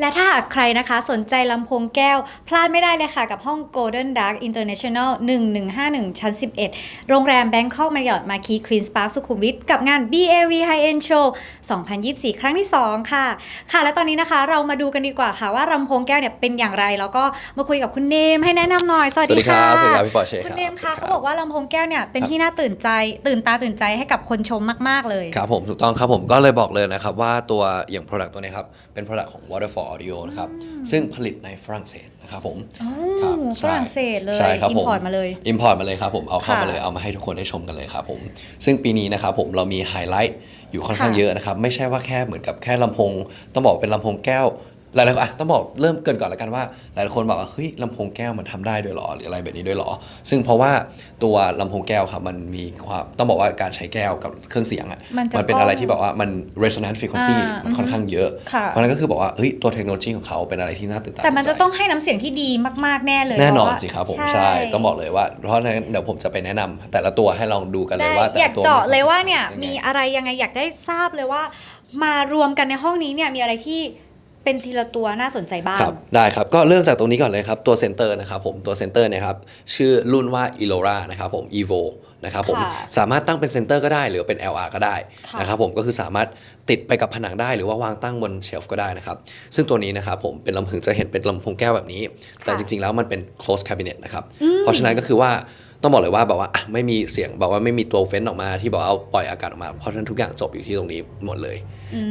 และถ้าหากใครนะคะสนใจลำโพงแก้ว พลาดไม่ได้เลยค่ะกับห้อง Golden Dark International 1151 ชั้น 11 โรงแรม Bangkok Marriott Marquis Queen's Park สุขุมวิทกับงาน BAV High End Show 2024 ครั้งที่ 2 ค่ะ ค่ะ และตอนนี้นะคะเรามาดูกันดีกว่าค่ะว่าลำโพงแก้วเนี่ยเป็นอย่างไร แล้วก็มาคุยกับคุณเนมให้แนะนำหน่อย สวัสดีค่ะ สวัสดีครับพี่ปอร์เช่คุณครับเนมสวัคะสดีครับเขาบอกว่าลำโพงแก้วเนี่ยเป็นที่น่าตื่นใจตื่นตาตื่นใจให้กับคนชมมาก ๆเลยครับผมถูกต้องครับผมก็เลยบอกเลยนะครับว่าตัวอย่าง Product ตัวนี้ครับเป็น Product ของ Waterfall Audio นะครับ ซึ่งผลิตในฝรั่งเศสนะครับผมอ๋อครับฝรั่งเศสเลยใช่ครับผม import มาเลยอิมพอร์ตมาเลยครับผมเอาเข้าค่ะมาเลยเอามาให้ทุกคนได้ชมกันเลยครับผม ซึ่งปีนี้นะครับผมเรามีไฮไลท์อยู่ค่อนข้างค่ะเยอะนะครับ ไม่ใช่ว่าแค่เหมือนกับแค่ลำโพง ต้องบอกเป็นลำโพงแก้ว หลายๆคนอะต้องบอกเริ่มเกรินก่อนแล้วกันว่า หลายๆคนบอกว่าเฮ้ยลำโพงแก้วมันทำได้ด้วยเหรอหรืออะไรแบบนี้ด้วยเหรอ ซึ่งเพราะว่าตัวลำโพงแก้วครับมันมีความต้องบอกว่าการใช้แก้วกับเครื่องเสียงอะมันจะเป็นอะไรที่แบบว่ามัน resonant frequency อ่ามัมันค่อนข้างเยอะค่ะเพราะฉะนั้นก็คือบอกว่าเฮ้ยตัวเทคโนโลยีของเขาเป็นอะไรที่น่าตื่นตาแต่มันจะใจต้องให้น้ำเสียงที่ดีมากๆแน่เลยแน่นอนเพาะว่าสิครับผมใช่ต้องบอกเลยว่า เพราะฉะนั้นเดี๋ยวผมจะไปแนะนำแต่ละตัวให้ลองดูกันเลยได้ว่าแต่อยาละกตัวเจาะเลยว่าเนี่ยงไงมีอะไรยังไงอยากได้ทราบเลยว่ามารวมกันในห้องนี้เนี่ยมีอะไรที่ เป็นทีละตัวน่าสนใจบ้าง ครับได้ครับ ก็เริ่มจากตรงนี้ก่อนเลยครับ ตัวเซนเตอร์นะครับผมตัวเซนเตอร์เนี่ยครับชื่อรุ่นว่า e l o r a นะครับผม evo นะครับผมค่ะสามารถตั้งเป็นเซนเตอร์ก็ได้หรือเป็น LR ก็ได้ค่ะ นะครับผมก็คือสามารถติดไปกับผนังได้หรือว่าวางตั้งบนเชลฟ์ก็ได้นะครับ ซึ่งตัวนี้นะครับผมเป็นลำพึงจะเห็นเป็นลำโพงแก้วแบบนี้ แต่จริงๆแล้วมันเป็น close cabinet นะครับ เพราะฉะนั้นก็คือว่า ต้องบอกเลยว่าแบบว่าอะไม่มีเสียงแบบว่าไม่มีตัวเฟ้นออกมาที่บอกเอาปล่อยอากาศออกมาเพราะฉะนั้นทุกอย่างจบอยู่ที่ตรงนี้หมดเลย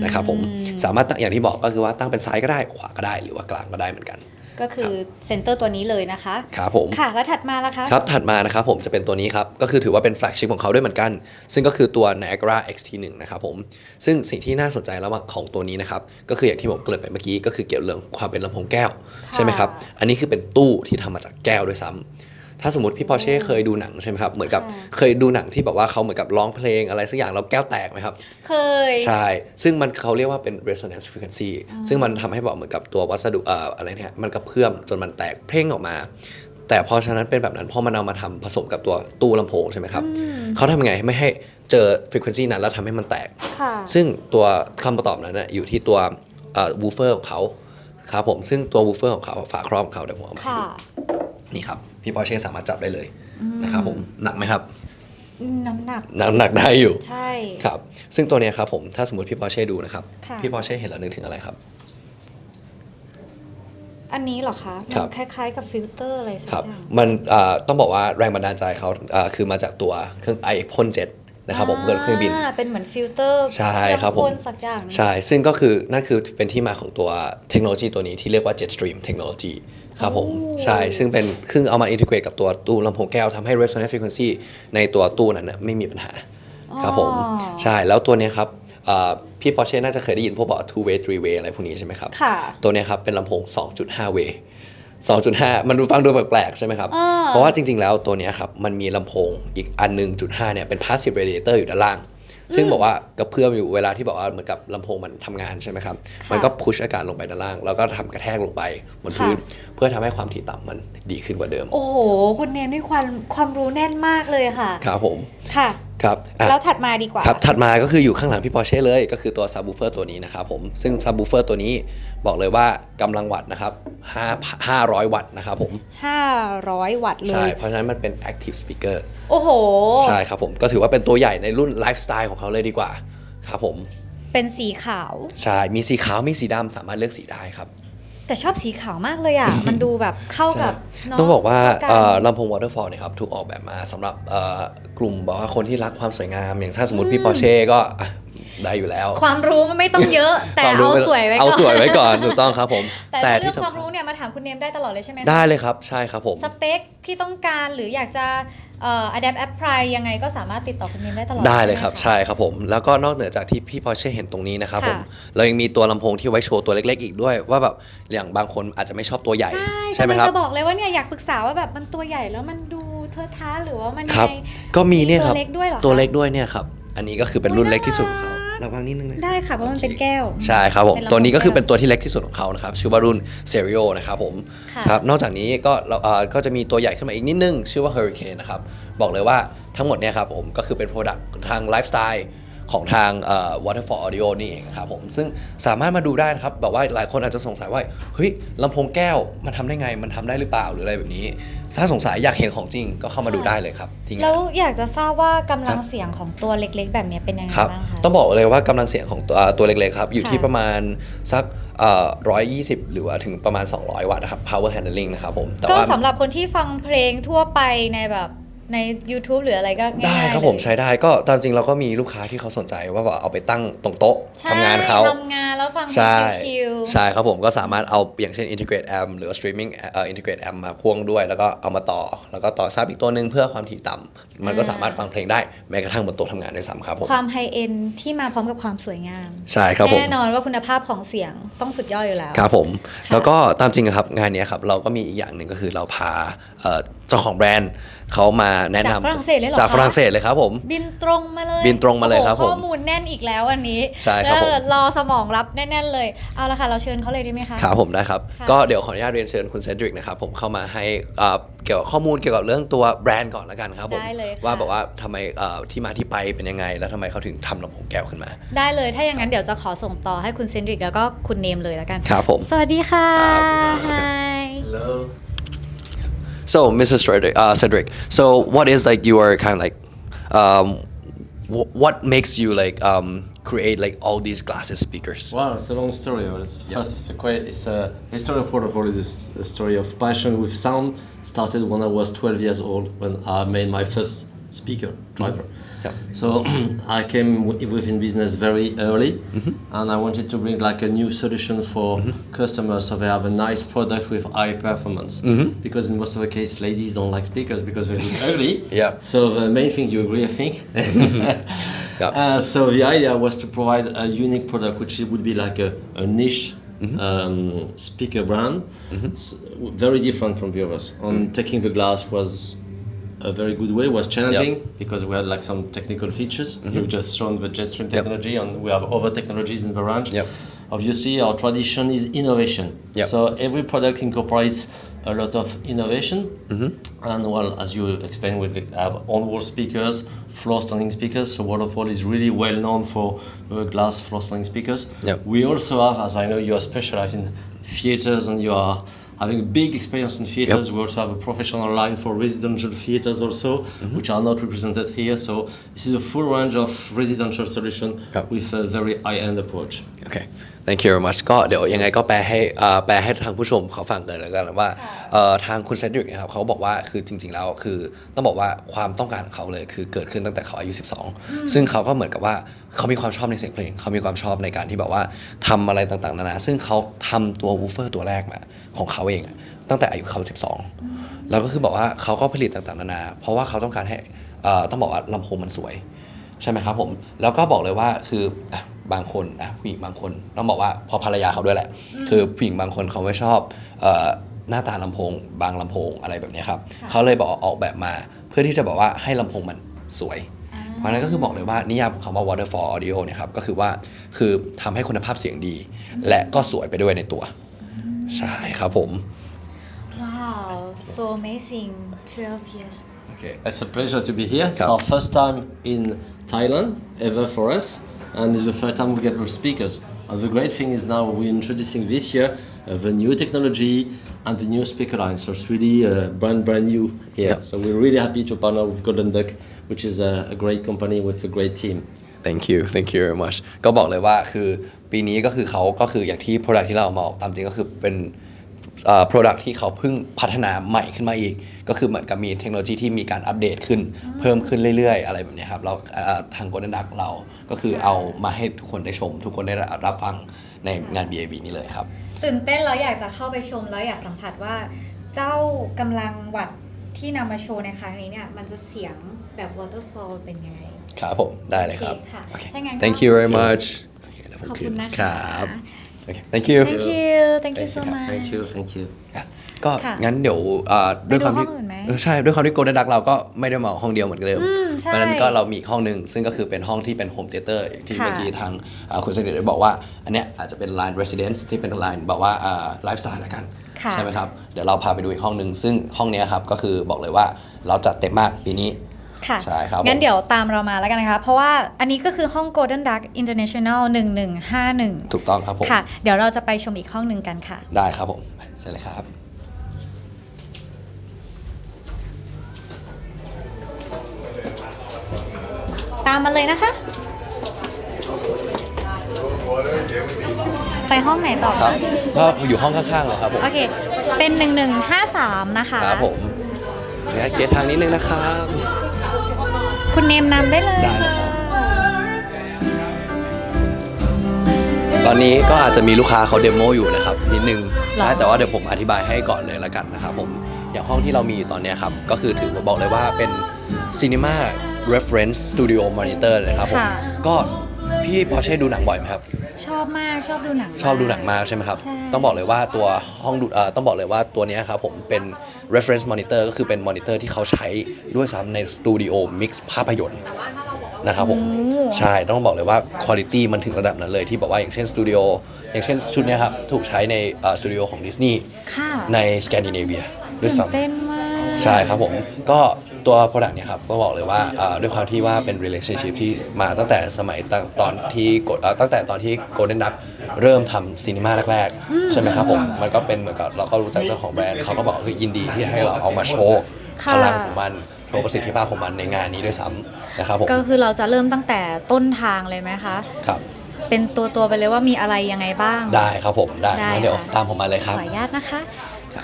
นะครับผมสามารถตั้งอย่างที่บอกก็คือว่าตั้งเป็นซ้ายก็ได้ขวาก็ได้หรือว่ากลางก็ได้เหมือนกัน ก็คือเซนเตอร์ตัวนี้เลยนะคะครับผมค่ะแล้วถัดมาล่ะคะครับถัดมานะครับผมจะเป็นตัวนี้ครับก็คือถือว่าเป็นแฟลกชิพของเขาด้วยเหมือนกัน ซึ่งก็คือตัว Niagara XT1 นะครับผมซึ่งสิ่งที่น่าสนใจแล้วของตัวนี้นะครับก็คืออย่างที่ผมเกริ่นไปเมื่อกี้ก็คือเกี่ยวเรื่องความเป็นลำโพงแก้วใช่ไหมครับอันนี้คือเป็นตู้ที่ทำมาจากแก้วด้วยซ้ำ ถ้าสมมติพี่พอเช่เคยดูหนังใช่ไหมครับ เหมือนกับค่ะ เคยดูหนังที่แบบว่าเขาเหมือนกับร้องเพลงอะไรสักอย่างแล้วแก้วแตกไหมครับ เคย ใช่ ซึ่งมันเขาเรียกว่าเป็น resonance frequency ซึ่งมันทำให้บอกเหมือนกับตัววัสดุเอ่ออะไรเนี่ย มันกระเพื่อมจนมันแตกเพ่งออกมา แต่พอฉะนั้นเป็นแบบนั้นพอมันเอามาทำผสมกับตัวตู้ลำโพงใช่ไหมครับเขาทำยังไงไม่ให้เจอ frequency นั้นแล้วทำให้มันแตก ค่ะ ซึ่งตัวคำตอบนั้นนะอยู่ที่ตัววูเฟอร์ของเขาครับผม ซึ่งตัววูเฟอร์ของเขาฝาครอบของเขาเดี๋ยวผมเอามาให้ค่ะ ดู นี่ครับ พี่ปอเช่สามารถจับได้เลยนะครับผมหนักไหมครับ น้ำหนักหนักหนักได้อยู่ ใช่ ครับ ซึ่งตัวเนี้ยครับผมถ้าสมมติพี่ปอเช่ดูนะครับ ค่ะ พี่ปอเช่เห็นแล้วนึกถึงอะไรครับ อันนี้เหรอคะครัมับ นคล้ายๆกับฟิลเตอร์อะไรสักครับ อย่าง มันอ่าต้องบอกว่าแรงบันดาลใจเขาอ่าคือมาจากตัวเครื่องไอพ่นเจ็ตนะครับผมเครื่องเครื่องบินาเป็นเหมือนฟิลเตอร์ใช่ครับผมพ่นสักอย่างหนึ่ง ใช่ ซึ่งก็คือนั่นคือเป็นที่มาของตัวเทคโนโลยีตัวนี้ที่เรียกว่า Jetstream Technology ครับผมโอ้ใช่ ซึ่งเป็นเครื่องเอามาอินทิเกรตกับตัวตู้ลำโพงแก้วทำให้ resonance frequency ในตัวตู้นั้นนะไม่มีปัญหาครับผมอ๋อใช่แล้วตัวเนี้ยครับอ่าพี่ปอเช่น่าจะเคยได้ยินพวกบอก two way three way อะไรพวกนี้ใช่ไหมครับ ค่ะ ตัวเนี้ยครับเป็นลำโพง 2.5 way 2.5 มันดูฟังดูแปลกๆใช่ไหมครับ อ่า เพราะว่าจริงๆแล้วตัวเนี้ยครับ มันมีลำโพงอีกอันหนึ่งจุดห้าเนี่ยเป็น passive radiator อยู่ด้านล่าง ซึ่งบอกว่ากระเพื่อมอยู่เวลาที่บอกว่าเหมือนกับลำโพงมันทำงานใช่ไหมครับค่ะมันก็พุชอากาศลงไปด้านล่าง แล้วก็ทำกระแทกลงไปบนพื้นค่ะเพื่อทำให้ความถี่ต่ำมันดีขึ้นกว่าเดิม โอ้โห คุณเนมนี่ความความรู้แน่นมากเลยค่ะ ครับผม ค่ะ ครับอะแล้วถัดมาดีกว่า ครับถัดมาก็คืออยู่ข้างหลังพี่ปอเช่เลย ก็คือตัวซับ w ูเฟอร์ตัวนี้นะครับผมซึ่งซับ w ูเฟอร์ตัวนี้บอกเลยว่ากำลังวัตต์นะครับ5 500 วัตต์นะครับผม500 วัตต์เลใช่ย เพราะฉะนั้นมันเป็น active speaker โอ้โห ใช่ครับผมก็ถือว่าเป็นตัวใหญ่ในรุ่นไลฟ์สไตล์ของเขาเลยดีกว่าครับผมเป็นสีขาว ใช่มีสีขาวมีสีดำสามารถเลือกสีได้ครับ แต่ชอบสีขาวมากเลยอะ มันดูแบบเข้ากับใช่เนะต้องบอกว่าเข้เอ่อกันลำโพง waterfall เนี่ยครับถูกออกแบบมาสำหรับเอ่อกลุ่มบอกว่าคนที่รักความสวยงาม อย่างถ้าสมมติพี่ปอเช่ก็อะได้อยู่แล้ว ความรู้มันไม่ต้องเยอะ แต่ควมรู้เอาไม่สวยไว้ก่อนเอาสวยไว้ก่อนถูกต้องครับผมแต่ถ้าเรื่องสำความรู้เนี่ยมาถามคุณเนมได้ตลอดเลยใช่ไหมคะได้เลยครับใช่ครับผม สเปคที่ต้องการหรืออยากจะ เอ่อ adapt apply ยังไงก็สามารถติดต่อคุณเนมได้ตลอดได้เลยครับหมะใช่ครับผม แล้วก็นอกเหนือจากที่พี่พอเช่เห็นตรงนี้นะครับผมค่ะเรายังมีตัวลำโพงที่ไว้โชว์ตัวเล็ก ๆ อีกด้วย ว่าแบบอย่างบางคนอาจจะไม่ชอบตัวใหญ่ ใช่ใช่ไหมครับกำลังจะบอกเลยว่าเนี่ยอยากปรึกษาว่าแบบมันตัวใหญ่แล้วมันดูเทอะท้าหรือว่ามันครับยังไง ก็มีเนี่ยครับ ตัวเล็กด้วยเหรอคะ ตัวเล็กด้วยเนี่ยครับ อันนี้ก็คือเป็นรุ่นโอ้ยเล็กที่สุดของน่าเขา รักระวังนิดนึงนะได้ค่ะ เพราะมันเป็นแก้ว ใช่ครับผม เป็นลำโพงตัวนี้ก็คือแก้วเป็นตัวที่เล็กที่สุดของเขานะครับชื่อว่ารุ่น Serio นะครับผมค่ะ ครับนอกจากนี้ก็เราเอ่อก็จะมีตัวใหญ่ขึ้นมาอีกนิดนึง ชื่อว่า Hurricane นะครับ บอกเลยว่าทั้งหมดเนี่ยครับผมก็คือเป็น Product ทางไลฟ์สไตล์ ของทางเอ่อ Waterfall Audio นี่เองครับผมซึ่งสามารถมาดูได้นะครับแบบว่าหลายคนอาจจะสงสัยว่าเฮ้ยลำโพงแก้วมันทำได้ไงมันทำได้หรือเปล่าหรืออะไรแบบนี้ ถ้าสงสัยอยากเห็นของจริงก็เข้ามาดูได้เลยครับที่งานแล้วอยากจะทราบว่ากำลังเสียงของตัวเล็ก ๆ แบบเนี้ยเป็นยังไงครับบ้างคะต้องบอกเลยว่ากำลังเสียงของตัวเอ่อตัวเล็กๆครับอยู่ที่ค่ะประมาณสักร้อยยี่สิบหรือว่าถึงประมาณ 200 วัตต์นะครับ power handling นะครับผมแต่ก็ว่าสำหรับคนที่ฟังเพลงทั่วไปในแบบ ใน YouTube หรืออะไรก็ง่ายๆได้ครับผมเลยใช้ได้ก็ตามจริงเราก็มีลูกค้าที่เขาสนใจว่าแบบเอาไปตั้งตรงโต๊ะใช่ทำงานเขาทำงานแล้วฟังใช่ชิลๆใช่ครับผมก็สามารถเอาอย่างเช่น integrate amp หรือว่า streaming เอ่อ integrate amp มาพ่วงด้วย แล้วก็เอามาต่อ แล้วก็ต่อซับอีกตัวหนึ่งเพื่อความถี่ต่ำมันก็สามารถฟังเพลงได้แม้กระทั่งบนโต๊ะทำงานด้วยซ้ำครับผมความไฮเอ็นที่มาพร้อมกับความสวยงาม ใช่ครับผมแน่นอนว่าคุณภาพของเสียงต้องสุดยอดอยู่แล้วครับผมแล้วก็ตามจริงอะครับงานเนี้ยครับเราก็มีอีกอย่างหนึ่งก็คือเราพาเอ่อเจ้าของแบรนด์ เขามาแนะนำจากฝรั่งเศสเลยเหรอจากคะฝรั่งเศสเลยครับผม บินตรงมาเลยบินตรงมาเลยครับโอ้โหผมข้อมูลแน่นอีกแล้ววันนี้ใช่ครับผม เออรอสมองรับแน่นๆเลย เอาละค่ะ เราเชิญเขาเลยได้ไหมคะ ครับผมได้ครับ ค่ะก็เดี๋ยวขออนุญาตเรียนเชิญคุณเซนดริกนะครับผมเข้ามาให้เอ่อเกี่ยวกับข้อมูลเกี่ยวกับเรื่องตัวแบรนด์ก่อนละกันครับผมได้เลยค่ะ ว่าแบบว่าทำไมเอ่อที่มาที่ไปเป็นยังไง แล้วทำไมเขาถึงทำลำโพงแก้วขึ้นมา ได้เลย ถ้าอย่างนั้นเดี๋ยวจะขอส่งต่อให้คุณเซนดริกแล้วก็คุณเนมเลยแล้วกัน ครับผม สวัสดีค่ะครับ Hi Hello. So Mrs. Cedric, uh, Cedric so what is like your kind of like um, wh- what makes you like um, create like all these glasses speakers Wow, it's a long story. But it's, First, it's a quite, it's a history of waterfall is a story of passion with sound. Started when I was 12 years old when I made my first speaker driver. Yeah. So I came within business very early, mm-hmm. and I wanted to bring like a new solution for mm-hmm. customers so they have a nice product with high performance. Mm-hmm. Because in most of the case, ladies don't like speakers because they look ugly. Yeah. So the main thing you agree, I think. Yeah. Uh, so the idea was to provide a unique product, which would be like a, a niche um, speaker brand, s- very different from the others. On taking the glass was a very good way. Was challenging because we had like some technical features. You've just shown the Jetstream technology, and we have other technologies in the range. Obviously, our tradition is innovation. So every product incorporates a lot of innovation. And well, as you explained, we have on-wall speakers, floor standing speakers. So Waterfall is really well known for uh, glass floor standing speakers. Yep. We also have, as I know you are specialized in theaters and you are having big experience in theaters. Yep. We also have a professional line for residential theaters also, mm-hmm. which are not represented here. So this is a full range of residential solution yep. with a very high-end approach. Okay. Thank you very much ก็เดี๋ยวยังไงก็แปลให้เอ่อแปลให้ทางผู้ชมเขาฟังกันแล้วกันว่าเอ่อทางคุณเซนดริกนะครับเขาบอกว่าคือจริง ๆ แล้วคือต้องบอกว่าความต้องการของเขาเลยคือเกิดขึ้นตั้งแต่เขาอายุ 12 ซึ่งเขาก็เหมือนกับว่าเขามีความชอบในเสียงเพลง เขามีความชอบในการที่แบบว่าทำอะไรต่างๆนานาซึ่งเขาทำตัววูฟเฟอร์ตัวแรกมาของเขาเองอะตั้งแต่อายุเขา 12 แล้วก็คือบอกว่าเขาก็ผลิตต่างๆนานาเพราะว่าเขาต้องการให้เอ่อต้องบอกว่าลำโพงมันสวย ใช่ไหมครับผม แล้วก็บอกเลยว่าคืออะ บางคนอะผู้หญิงบางคนต้องบอกว่าพอภรรยาเขาด้วยแหละ คือผู้หญิงบางคนเขาไม่ชอบเอ่อหน้าตาลำโพง บางลำโพงอะไรแบบเนี้ยครับเขาเลยบอกออกแบบมาเพื่อที่จะบอกว่าให้ลำโพงมันสวยเพราะฉะนั้นก็คือบอกเลยว่านิยามของคำว่า waterfall audio เนี่ยครับก็คือว่าคือทำให้คุณภาพเสียงดี และก็สวยไปด้วยในตัว ใช่ครับผม Wow so amazing 12 years โอเค It's a pleasure to be here. It's Yeah. our first time in Thailand ever for us, and it's the first time we get with speakers. And the great thing is now we're introducing this year uh, the new technology and the new speaker line. So it's really uh, brand brand new here. Yeah. So we're really happy to partner with Golden Duck, which is a, a great company with a great team. thank you thank you very much ก็บอกเลยว่าคือปีนี้ก็คือเขาก็คืออย่างที่ product ที่เราเอามาออกตามจริงก็คือเป็น เอ่อ product ที่เขาเพิ่งพัฒนาใหม่ขึ้นมาอีก ก็คือเหมือนกับมีเทคโนโลยีที่มีการอัปเดตขึ้นเพิ่มขึ้นเรื่อย ๆ อะไรแบบเนี้ยครับแล้วเอ่อทาง Golden Duck เราก็คือเอามาให้ทุกคนได้ชม ทุกคนได้รับฟังในงาน BAV นี้เลยครับ ตื่นเต้นแล้วอยากจะเข้าไปชมแล้วอยากสัมผัสว่า เจ้ากำลังวัดที่นำมาโชว์ในครั้งนี้เนี่ยมันจะเสียงแบบ waterfall เป็นยังไงครับผมได้เลยครับโอเคค่ะโอเคถ้างั้นก็ thank you very much ขอบคุณนะคะครับ โอเค thank you thank you thank you so much Thank you, thank you. ครับก็ค่ะงั้นเดี๋ยวอ่าด้วยความที่ไปดูห้องอื่นไหมเออใช่ด้วยความที่โกลเด้นดักเราก็ไม่ได้มาห้องเดียวเหมือนเดิมอืมใช่เพราะฉะนั้นก็เรามีอีกห้องหนึ่งซึ่งก็คือเป็นห้องที่เป็นโฮมเทเตอร์ที่ค่ะเมื่อกี้ทางอ่าคุณสนิทได้บอกว่า อันเนี้ยอาจจะเป็น line residence ที่เป็น line แบบว่าไลฟ์สไตล์ละกัน ค่ะใช่ไหมครับ เดี๋ยวเราพาไปดูอีกห้องหนึ่งซึ่งห้องเนี้ยครับก็คือบอกเลยว่าเราจัดเต็มมากปีนี้ ค่ะใช่ครับงั้นผมเดี๋ยวตามเรามาแล้วกันนะคะ เพราะว่าอันนี้ก็คือห้อง Golden Duck International 1151 ถูกต้องครับผมค่ะ เดี๋ยวเราจะไปชมอีกห้องหนึ่งกันค่ะ ได้ครับผมใช่เลยครับตามมาเลยนะคะ ไปห้องไหนต่อครับคะก็อยู่ห้องข้างๆเลยครับผม โอเค เป็น 1153 นะคะ ครับผมเดี๋ยวเคลียร์ทางนิดนึงนะครับ คุณเนมนำได้เลยได้เลยครัค่ะบตอนนี้ก็อาจจะมีลูกค้าเขาเดโมอยู่นะครับนิดนึงใช่แต่ว่าเดี๋ยวผมอธิบายให้ก่อนเลยละกันนะครับผมอย่างห้องที่เรามีอยู่ตอนเนี้ยครับ ก็คือถือว่าบอกเลยว่าเป็น Cinema Reference Studio Monitor นะครับผมค่ะก็ พี่พอใช่ดูหนังบ่อยไหมครับ ชอบมากชอบดูหนังชอบดูหนังมากใช่ไหมครับ ใช่ ต้องบอกเลยว่าตัวห้องดูเอ่อต้องบอกเลยว่าตัวเนี้ยครับผมเป็น reference monitor ก็คือเป็นมอนิเตอร์ที่เขาใช้ด้วยซ้ำในสตูดิโอมิกซ์ภาพยนตร์นะครับผมใช่ ต้องบอกเลยว่าคุณภาพมันถึงระดับนั้นเลยที่บอกว่าอย่างเช่นสตูดิโออย่างเช่นชุดเนี้ยครับ ถูกใช้ในเอ่อสตูดิโอของดิสนีย์ค่ะในสแกนดิเนเวียด้วยตื่นซ้ำ เต้นมาก ใช่ครับผมก็ ตัว Product เนี่ยครับก็บอกเลยว่าเอ่อด้วยความที่ว่าเป็น relationship ที่มาตั้งแต่สมัยตั้งตอนที่กดเอ่อตั้งแต่ตอนที่ Golden Duck เริ่มทำซีนีมาแรกๆ ใช่ไหมครับผมมันก็เป็นเหมือนกับเราก็รู้จักเจ้าของแบรนด์เขาก็บอกว่าคือยินดีที่ให้เราเอามาโชว์พค่ะ ลังของมันโชว์ประสิทธิภาพของมันในงานนี้ด้วยซ้ำนะครับผมก็คือเราจะเริ่มตั้งแต่ต้นทางเลยไหมคะ ครับเป็นตัวตัวๆไปเลยว่ามีอะไรยังไงบ้าง ได้ครับผมได้ได้งั้นเดี๋ยวค่ะ ตามผมมาเลยครับขออนุญาตนะคะ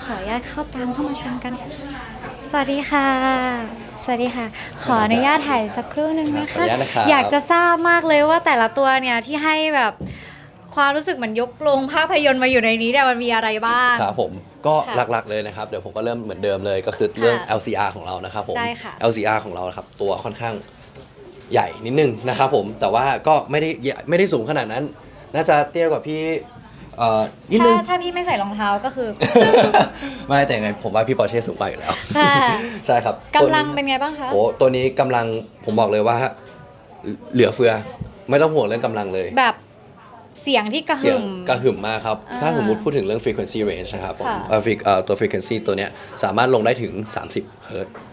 ขออนุญาตเข้าตามเข้ามาชมกัน สวัสดีค่ะ สวัสดีค่ะ ขออนุญาตถ่ายสักครู่หนึ่งนะขออคะนุญาตนะครับ อยากจะทราบมากเลยว่าแต่ละตัวเนี่ยที่ให้แบบความรู้สึกเหมือนยกโรงภาพยนตร์มาอยู่ในนี้เนี่ยมันมีอะไรบ้าง ครับผมก็ค่ะหลักๆเลยนะครับ เดี๋ยวผมก็เริ่มเหมือนเดิมเลยก็คือเรื่อง ค่ะ LCR ของเรานะครับผม ได้ค่ะ LCR ของเรานะครับตัวค่อนข้างใหญ่นิดนึงนะครับผมแต่ว่าก็ไม่ได้ใหญ่ไม่ได้สูงขนาดนั้น น่าจะเตี้ยกว่าพี่ เอ่อนิดนึถ้าง ถ้าพี่ไม่ใส่รองเท้าก็คือ ไม่แต่ยังไงผมว่าพี่ปอร์เช่สูงกว่าอยู่แล้ว ค่ะใช่ครับกำลังเป็นไงบ้างคะ โอ้ตัวนี้กำลังผมบอกเลยว่า เหลือเฟือ ไม่ต้องห่วงเรื่องกำลังเลย แบบเสียงที่กระเสีหึ่ยงมกระหึ่มมากครับ อ่าถ้าสมมุติพูดถึงเรื่อง frequency range นะครับผมค่ะ เอ่อ fre- เอ่อตัว frequency ตัวเนี้ยสามารถลงได้ถึง 30 เฮิร์ตซ์โอ้โห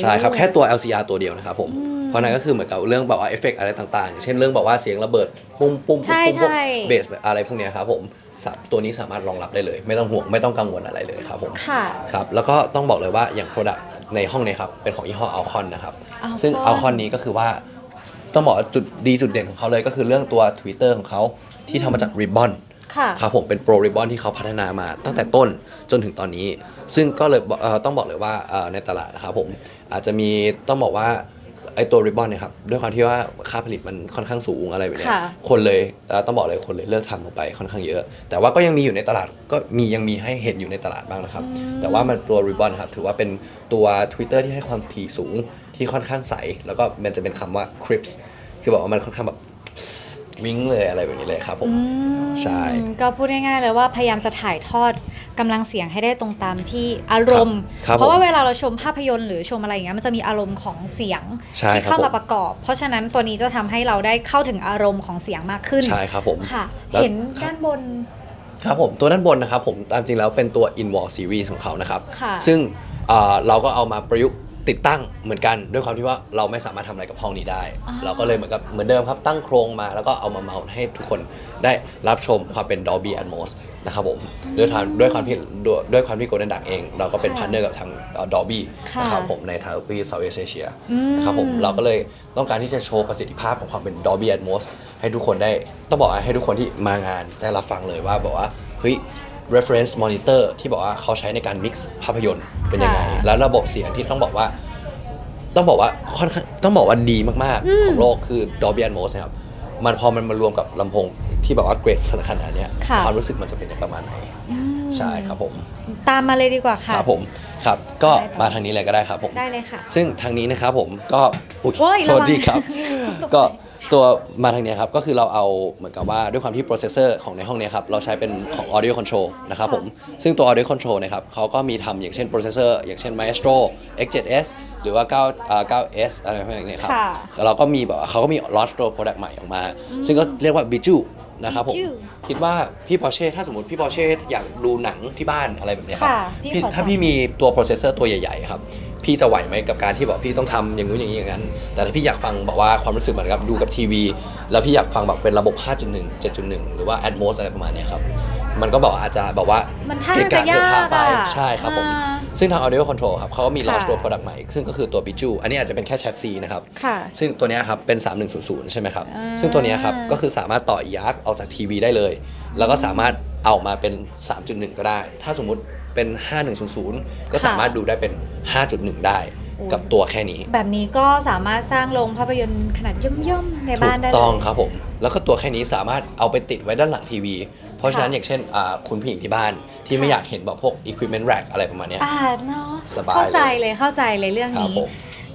ใช่ครับแค่ตัว LCR ตัวเดียวนะครับผม เพราะนั้นก็คือเหมือนกับเรื่องแบบว่าเอฟเฟกอะไรต่างๆอย่างเช่นเรื่องแบบว่าเสียงระเบิดปุ้มปุ้มใช่ปุ้มปุ้มใช่เบสอะไรพวกเนี้ยครับผมสามตัวนี้สามารถรองรับได้เลย ไม่ต้องห่วงไม่ต้องกังวลอะไรเลยครับผมค่ะครับแล้วก็ต้องบอกเลยว่าอย่าง Product ในห้องเนี้ครับเป็นของยี่ห้อ Alcon นะครับ Alcon ซึ่ง Alcon นี้ก็คือว่าต้องบอกว่าจุดดีจุดเด่นของเขาเลยก็คือเรื่องตัว Twitter ของเขาที่ทำมาจาก Ribbon ค่ะ ครับผมเป็นโปรริบบอนที่เขาพัฒนามาตั้งแต่ต้นจนถึงตอนนี้ ซึ่งก็เลยบอกเอ่อต้องบอกเลยว่าเอ่อในตลาดนะครับผมอาจจะมีต้องบอกว่าไอตัวริบบอนเนี่ยครับด้วยความที่ว่าค่าผลิตมันค่อนข้างสูงอะไรแบบเนี้ยค่ะ คนเลยเอ่อต้องบอกเลยคนเลยเลิกทำลงไปค่อนข้างเยอะ แต่ว่าก็ยังมีอยู่ในตลาดก็มียังมีให้เห็นอยู่ในตลาดบ้างนะครับ แต่ว่ามันตัวริบบอนครับถือว่าเป็นตัว Twitter ที่ให้ความถี่สูงที่ค่อนข้างใส แล้วก็มันจะเป็นคำว่า crisp คือบอกว่ามันค่อนข้างแบบ วิ้งเลยอะไรแบบนี้เลยครับผม ใช่อืมก็พูดง่ายๆเลยว่าพยายามจะถ่ายทอดกำลังเสียงให้ได้ตรงตามที่อารมณ์ ครับเพราะว่าผมเวลาเราชมภาพยนตร์หรือชมอะไรอย่างเงี้ยมันจะมีอารมณ์ของเสียงใช่ที่เข้าครับผม มาประกอบ เพราะฉะนั้นตัวนี้จะทำให้เราได้เข้าถึงอารมณ์ของเสียงมากขึ้น ใช่ครับผม ค่ะ แล้ว เห็นครับด้านบน ครับผมตัวด้านบนนะครับผมตามจริงแล้วเป็นตัว Inwall Series ของเขานะครับ ค่ะซึ่งเอ่อเราก็เอามาประยุกต์ ติดตั้งเหมือนกันด้วยความที่ว่าเราไม่สามารถทำอะไรกับห้องนี้ได้เราก็เลยเหมือนกับเหมือนเดิมครับตั้งโครงมาแล้วก็เอามาเมาส์ให้ทุกคนได้รับชมความเป็น Dolby Atmos นะครับผมด้วยความด้วยความที่ด้วยด้วยความที่ Golden Duck เอง เราก็เป็นค่ะพาร์ทเนอร์กับทาง Dolby ค่ะนะครับผมในทางวีเซาท์เอเชียนะครับผมเราก็เลยต้องการที่จะโชว์ประสิทธิภาพของความเป็น Dolby Atmos ให้ทุกคนได้ต้องบอกว่าให้ทุกคนที่มางานได้รับฟังเลยว่าบอกว่าเฮ้ย reference monitor ที่บอกว่าเขาใช้ในการ mix ภาพยนตร์เป็นยังไง ค่ะ แล้วระบบเสียงที่ต้องบอกว่า ต้องบอกว่าค่อนข้างต้องบอกว่าดีมาก ๆ ของโลกคือ Dolby Atmos นะครับ มันพอมันมารวมกับลำโพงที่แบบว่าเกรดขนาดเนี้ยค่ะ ความรู้สึกมันจะเป็นประมาณไหน ใช่ครับผม ตามมาเลยดีกว่าคค่ะรับผม ครับ ก็ได้ต่อ มาทางนี้เลยก็ได้ครับผม ได้เลยค่ะ ซึ่งทางนี้นะครับผมก็อุ๊ยโอ้ยโทษระวังทีครับ ตกใจ ก็ตัวมาทางเนี้ยครับก็คือเราเอาเหมือนกับว่าด้วยความที่โปรเซสเซอร์ของในห้องเนี้ยครับเราใช้เป็นของ audio control นะครับผมซึ่งตัว audio control เนะครับเขาก็มีทำอย่างเช่นโปรเซสเซอร์อย่างเช่น Maestro X7S หรือว่า9อ่า 9S อะไรพวกนี้ครับค่ะเราก็มีแบบว่าเขาก็มี launch ตัว product ใหม่ออกมา ซึ่งก็เรียกว่า Biju นะครับผม Bijou คิดว่าพี่ปอร์เช่ถ้าสมมติพี่ปอร์เช่อยากดูหนังที่บ้านอะไรแบบเนี้ยครับค่ะพี่พี่ขอถ้าจับ พี่มีตัวโปรเซสเซอร์ตัวใหญ่ๆครับ พี่จะไหวไหมกับการที่แบบพี่ต้องทำอย่างนู้นอย่างนี้อย่างนั้น แต่ถ้าพี่อยากฟังแบบว่าความรู้สึกเหมือนกับดูกับทีวี แล้วพี่อยากฟังแบบเป็นระบบ 5.1 7.1 หรือว่า Atmos อะไรประมาณเนี้ยครับ มันก็บอกว่าอาจจะแบบว่ามันท่าเะจะยากไปอะใช่ครับผมอ่าซึ่งทาง Audio Control ครับเขาก็มี launch ค่ะตัว product ใหม่ ซึ่งก็คือตัว Biju อันนี้อาจจะเป็นแค่ Chat C นะครับค่ะซึ่งตัวเนี้ยครับเป็น 3100 ใช่ไหมครับอ่าซึ่งตัวเนี้ยครับก็คือสามารถต่อ EARC ออกจากทีวีได้เลย แล้วก็สามารถเอามาเป็น 3.1 ก็ได้ ถ้าสมมุติ เป็น 5100 ก็สามารถดูได้เป็น 5.1 ได้กับตัวแค่นี้ แบบนี้ก็สามารถสร้างโรงภาพยนตร์ขนาดย่อมๆในบ้านได้ถูเลกต้องยครับผม แล้วก็ตัวแค่นี้สามารถเอาไปติดไว้ด้านหลังทีวี เพราะฉะนั้นค่ะอย่างเช่นอ่าคุณผู้หญิงที่บ้านที่ไม่อยากเห็นแบบพวก equipment rack อะไรประมาณเนี้ยอ่าเนาะสบายเข้าใจเลยเข้าใจเลยเรื่องครับนี้ผม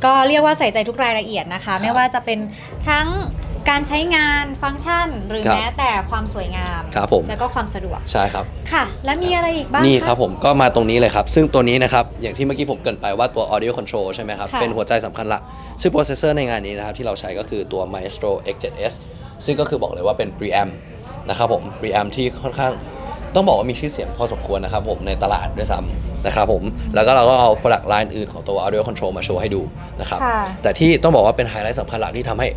ก็เรียกว่าใส่ใจทุกรายละเอียดนะคะครับไม่ว่าจะเป็นทั้ง การใช้งานฟังก์ชัน หรือครับแม้แต่ความสวยงาม ครับผม แล้วก็ความสะดวก ใช่ครับ ค่ะ แล้วมีอะไรอีกบ้างนี่ะ ครับผมก็มาตรงนี้เลยครับ ซึ่งตัวนี้นะครับ อย่างที่เมื่อกี้ผมเกรินไปว่าตัว audio control ใช่ไหมครับ ค่ะ เป็นหัวใจสำคัญหลักซึ่ง processor ในงานนี้นะครับ ที่เราใช้ก็คือตัว Maestro X7S ซึ่งก็คือบอกเลยว่าเป็น preamp นะครับผม preamp ที่ค่อนข้างต้องบอกว่ามีชื่อเสียงพอสมควรนะครับผม ในตลาดด้วยซ้ำนะครับผม แล้วก็เราก็เอา product line อื่นของตัว audio control มาโชว์ให้ดูนะครับ ค่ะ แต่ที่ต้องบอกว่าเป็นไฮไลท์สำคัญหลักที่ทำให้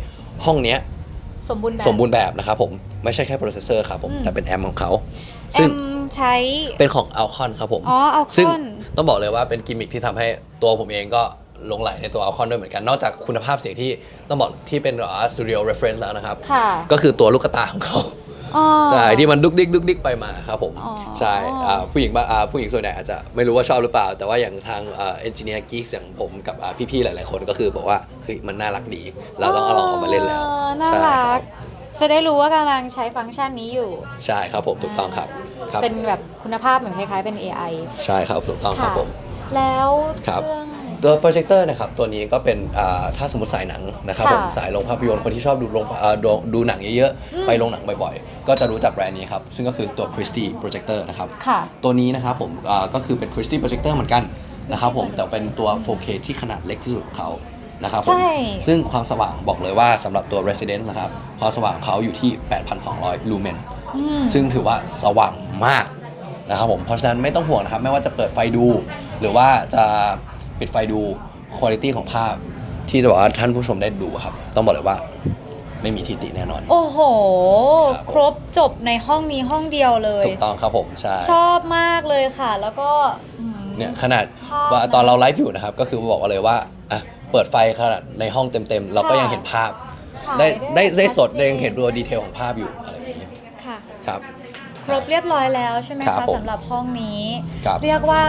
ห้องเนี้ย สมบูรณ์แบบสมบูรณ์แบบนะครับผม ไม่ใช่แค่ processor ครับผมอืมแต่เป็นแอมของเขาแอซึ่งมใช้ เป็นของ Alcon ครับผม อ๋อ Alcon ซึ่งต้องบอกเลยว่าเป็นกิมมิคที่ทำให้ตัวผมเองก็หลงไหลในตัว Alcon ด้วยเหมือนกัน นอกจากคุณภาพเสียงที่ต้องบอกที่เป็นสตูดิโอเรฟเฟรนซ์แล้วนะครับ ค่ะ ก็คือตัวลูกตาของเขา อ๋อ ใช่ที่มันดุกดิกดุกดิกไปมาครับผมอ๋อ ใช่อ่าผู้หญิงบางอ่าผู้หญิงส่วนใหญ่อาจจะไม่รู้ว่าชอบหรือเปล่า แต่ว่าอย่างทางเอนจิเนียร์กิ๊กอย่างผมกับอ่าพี่ๆหลาย ๆ คนก็คือบอกว่าเฮ้ยมันน่ารักดี เราต้องเอาลองเอามาเล่นแล้วอ๋อน่าใช่ครัรักบจะได้รู้ว่ากำลังใช้ฟังก์ชันนี้อยู่ใช่ครับผมถูกต้องครับครับเป็นแบบคุณภาพเหมือนคล้ายๆเป็น AI ใช่ครับถูกต้องครับผม แล้วครับเครื่อง ตัวโปรเจคเตอร์นะครับตัวนี้ก็เป็นอ่าถ้าสมมติสายหนังนะครับค่ะผมสายโรงภาพยนตร์คนที่ชอบดูโรงอ่าดูดูหนังเยอะๆ ไปโรงหนังบ่อยๆ ก็จะรู้จักแบรนด์นี้ครับ ซึ่งก็คือตัว Christie Projector นะครับ ค่ะ ตัวนี้นะครับผมอ่าก็คือเป็น Christie Projector เหมือนกันนะครับผม Christie แต่เป็นตัว 4K ที่ขนาดเล็กที่สุดของเขานะครับผมใช่ ซึ่งความสว่างบอกเลยว่าสำหรับตัว Residence นะครับความสว่างของเขาอยู่ที่ 8,200 ลูเมน อืม ซึ่งถือว่าสว่างมากนะครับผม เพราะฉะนั้นไม่ต้องห่วงนะครับ ไม่ว่าจะเปิดไฟดู หรือว่าจะ ปิดไฟดูคุณภาพของภาพ ที่จะบอกว่าท่านผู้ชมได้ดูครับ ต้องบอกเลยว่าไม่มีทิติแน่นอน โอ้โห ครับผม ครบจบในห้องนี้ห้องเดียวเลย ถูกต้องครับผมใช่ ชอบมากเลยค่ะ แล้วก็อืม เนี่ยขนาดภาพว่าตอนเราไลฟ์อยู่นะครับ ก็คือบอกว่าเลยว่าอะเปิดไฟขนาดในห้องเต็มๆ เราก็ยังเห็นภาพฉายได้ได้ได้สดชัเจนได้ยังเห็นตัวดีเทลของภาพอยู่อะไรอย่างเงี้ยค่ะ ครับ ครบเรียบร้อยแล้วใช่ไหมครัคะบผมสำหรับห้องนี้ ครับ เรียกว่า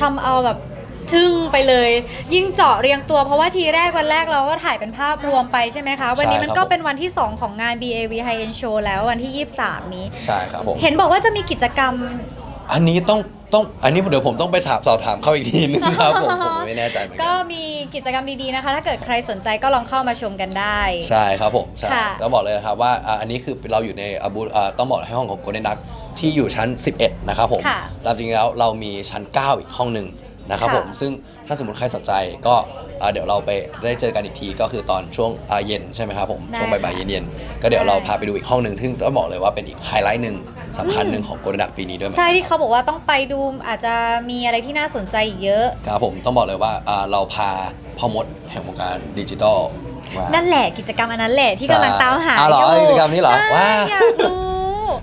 ทำเอาแบบ ทึ่งไปเลย ยิ่งเจาะเรียงตัวเพราะว่าทีแรกวันแรกเราก็ถ่ายเป็นภาพรวมไปใช่ไหมคะ วันนี้ใช่มันครับก็ผมเป็นวันที่ 2 ของงาน BAV High End Show แล้ววันที่ 23 นี้ ใช่ครับผม เห็นบอกว่าจะมีกิจกรรม อันนี้ต้องต้องอันนี้เดี๋ยวผมต้องไปถามสอบถามเขาอีกทีนึงครับผมผมไม่แน่ใจเหมือนก็กันมีกิจกรรมดีๆนะคะ ถ้าเกิดใครสนใจก็ลองเข้ามาชมกันได้ ใช่ครับผมใช่ค่ะ แล้วบอกเลยนะครับว่าอ่าอันนี้คือเราอยู่ในอาบูอ่าต้องบอกให้ห้องของ Golden Duck ที่อยู่ชั้น 11 นะครับผม ค่ะ ตามจริงแล้วเรามีชั้น 9 อีกห้องหนึ่ง นะครับค่ะ ผมซึ่งถ้าสมมติใครสนใจก็อ่าเดี๋ยวเราไปได้เจอกันอีกทีก็คือตอนช่วงอ่าเย็นใช่ไหมครับผมได้ช่วงบ่ายๆเย็นๆก็เดี๋ยวเราพาไปดูอีกห้องหนึ่งซึ่งต้องบอกเลยว่าเป็นอีกไฮไลท์หนึ่งสำคัญหนึ่งของ Golden Duck ปีนี้ด้วยเหมือนใช่กันที่เขาบอกว่าต้องไปดูอาจจะมีอะไรที่น่าสนใจอีกเยอะ ครับผมต้องบอกเลยว่าอ่าเราพาพ่อมดแห่งวงการดิจิทัลมา นั่นแหละกิจกรรมอันนั้นแหละที่ใช่กำลังตามหาอะเหรออยู่กิจกรรมนี้เหรอใช่ว้า อยากรู้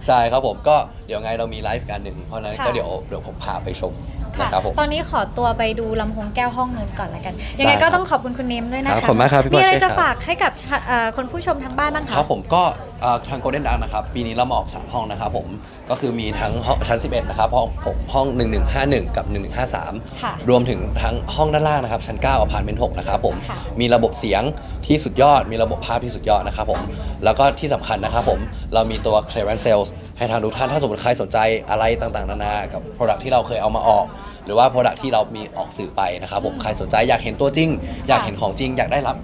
ใช่ครับผมก็เดี๋ยวไงเรามีไลฟ์กันหนึ่งเพราะฉะนั้นค่ะ ก็เดี๋ยวเดี๋ยวผมพาไปชม ค่ะนะครับผม ตอนนี้ขอตัวไปดูลำโพงแก้วห้องนู้นก่อนละกัน ยังไงได้คก็รับต้องขอบคุณคุณเนมด้วยนะครัคะบขอบคุณมากครับพี่มีอะไรปอร์เช่จะครับ ฝากให้กับชะเอ่อคนผู้ชมทางบ้านบ้างคคะรับผมก็เอ่อทาง Golden Duck นะครับ ปีนี้เรามาออก 3 ห้องนะครับผมก็คือมีทั้งห้องชั้น 11 นะครับห้องผมห้อง 1151 กับ 1153 ค่ะ รวมถึงทั้งห้องด้านล่างนะครับ ชั้น9อพาร์ตเมนต์6นะครับผมค่ะ มีระบบเสียงที่สุดยอด มีระบบภาพที่สุดยอดนะครับผมแล้วก็ที่สำคัญนะครับผมเรามีตัว clearance sales ให้ทางทุกท่านถ้าสมมติใครสนใจอะไรต่างๆ นานากับ product ที่เราเคยเอามาออก หรือว่า product ที่เรามีออกสื่อไปนะครับผมใครสนใจอยากเห็นตัวจริง อยากเห็นของจริง อยากได้รับ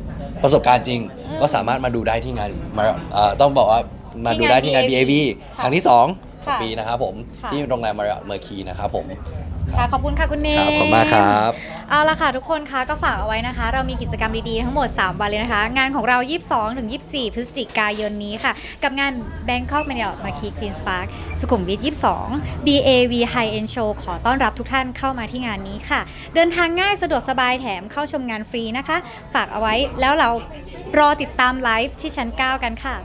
ประสบการณ์จริง ก็สามารถมาดูได้ที่งานมาเอ่อต้องบอกว่ามาดูได้ที่งานที่งาน BAV BAV ครั้งที่2ของค่ะปีนะครับผมค่ะที่โรงแรมมาริออทเมอร์คีนะครับผม ค่ะขอบคุณค่ะคุณเนครับขอบคุณมากครับ เอาละค่ะทุกคนคะก็ฝากเอาไว้นะคะ เรามีกิจกรรมดีๆทั้งหมด 3 วันเลยนะคะ งานของเรา 22ถึง24 พฤศจิกายนนี้ค่ะ กับงาน Bangkok m a n i a m a r q u e e Queen's Park สุขุมวิท 22 BAV High End Show ขอต้อนรับทุกท่านเข้ามาที่งานนี้ค่ะ เดินทางง่ายสะดวกสบายแถมเข้าชมงานฟรีนะคะ ฝากเอาไว้แล้วเรารอติดตามไลฟ์ที่ชั้น 9 กันค่ะ